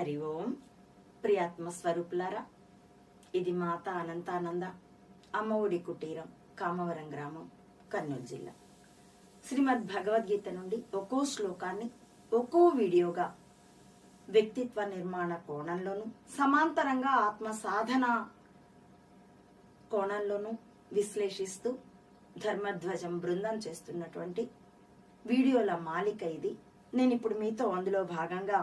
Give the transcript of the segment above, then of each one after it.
హరి ఓం. ప్రియాత్మ స్వరూపులారా ఇది మాత అనంతానంద అమ్మఒడి కుటీరం కామవరం గ్రామం కర్నూలు జిల్లా. శ్రీమద్ భగవద్గీత నుండి ఒక్కో శ్లోకాన్ని ఒక్కో వీడియోగా వ్యక్తిత్వ నిర్మాణ కోణంలోను సమాంతరంగా ఆత్మ సాధన కోణంలోను విశ్లేషిస్తూ ధర్మధ్వజం బృందం చేస్తున్నటువంటి వీడియోల మాలిక ఇది. నేను ఇప్పుడు మీతో అందులో భాగంగా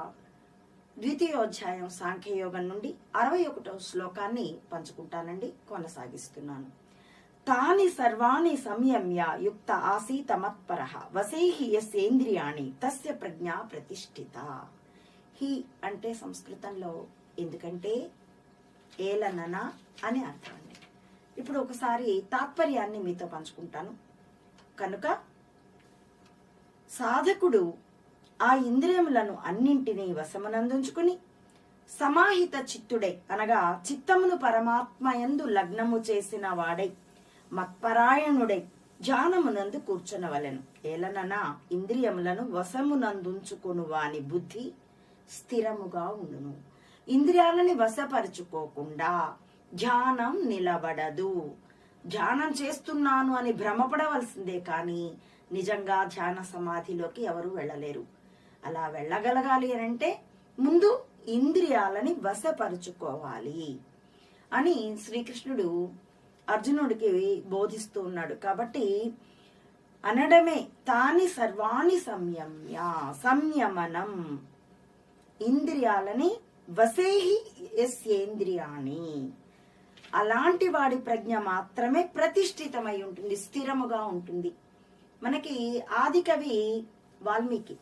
ద్వితీయోధ్యాయం సాంఖ్యయోగం నుండి అరవై ఒకటో శ్లోకాన్ని పంచుకుంటానండి కొనసాగిస్తున్నాను. తాని సర్వాణి సంయమ్య యుక్త ఆసీత మత్పర వసేహి యస్యేంద్రియాణి తస్య ప్రజ్ఞ ప్రతిష్ఠిత. హి అంటే సంస్కృతంలో ఎందుకంటే ఏలనన అని అర్థం అండి ఇప్పుడు ఒకసారి తాత్పర్యాన్ని మీతో పంచుకుంటాను. కనుక సాధకుడు ఆ ఇంద్రియములను అన్నింటినీ వశమునందుంచుకుని సమాహిత చిత్తుడై అనగా చిత్తమును పరమాత్మయందు లగ్నము చేసిన వాడై మత్పరాయణుడై ధ్యానమునందు కూర్చునవలెను. ఏలననా ఇంద్రియములను వశమునందుంచుకును వాని బుద్ధి స్థిరముగా ఉండును. ఇంద్రియాలని వశపరుచుకోకుండా ధ్యానం నిలబడదు. ధ్యానం చేస్తున్నాను అని భ్రమపడవలసిందే కానీ నిజంగా ధ్యాన సమాధిలోకి ఎవరు వెళ్ళలేరు. అలా వెళ్ళగలగాలి అని అంటే ముందు ఇంద్రియాలని వశపరుచుకోవాలి అని శ్రీకృష్ణుడు అర్జునుడికి బోధిస్తూ ఉన్నాడు. కాబట్టి అనడమే తాని సర్వాణి సంయమ్య సంయమనం. ఇంద్రియాలని వసేహి ఎస్యేంద్రియాణి అలాంటి వాడి ప్రజ్ఞ మాత్రమే ప్రతిష్ఠితమై ఉంటుంది స్థిరముగా ఉంటుంది. మనకి ఆది కవి వాల్మీకి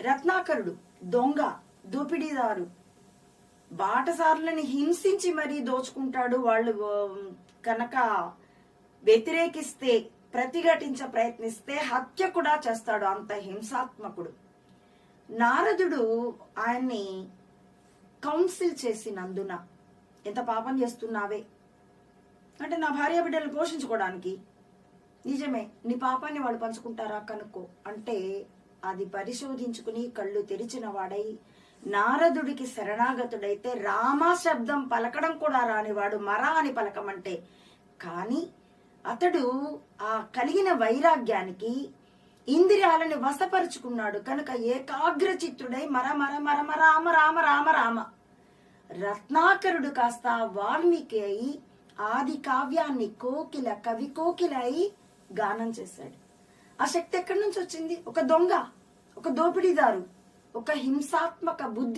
రత్నాకరుడు దొంగ దోపిడీదారు. బాటసారులని హింసించి మరీ దోచుకుంటాడు. వాళ్ళు కనుక వ్యతిరేకిస్తే ప్రతిఘటించ ప్రయత్నిస్తే హత్య కూడా చేస్తాడు అంత హింసాత్మకుడు. నారదుడు ఆయన్ని కౌన్సిల్ చేసినందున ఎంత పాపం చేస్తున్నావే? అంటే నా భార్య బిడ్డలు పోషించుకోవడానికి. నిజమే నీ పాపాన్ని వాళ్ళు పంచుకుంటారా కనుక్కో? అంటే అది పరిశోధించుకుని కళ్ళు తెరిచిన వాడై నారదుడికి శరణాగతుడైతే రామ శబ్దం పలకడం కూడా రానివాడు మరా అని పలకమంటే కానీ అతడు ఆ కలిగిన వైరాగ్యానికి ఇంద్రియాలని వశపరుచుకున్నాడు కనుక ఏకాగ్ర చిత్తుడై మర మర మర మర రామ రామ రామ రామ. రత్నాకరుడు కాస్త వాల్మీకి అయి ఆది కావ్యాన్ని కోకిల కవి కోకిల అయి గానం చేశాడు. ఆ శక్తి ఎక్కడి నుంచి వచ్చింది? ఒక దొంగ ఒక దోపిడీదారు ఒక హింసాత్మక బుద్ధి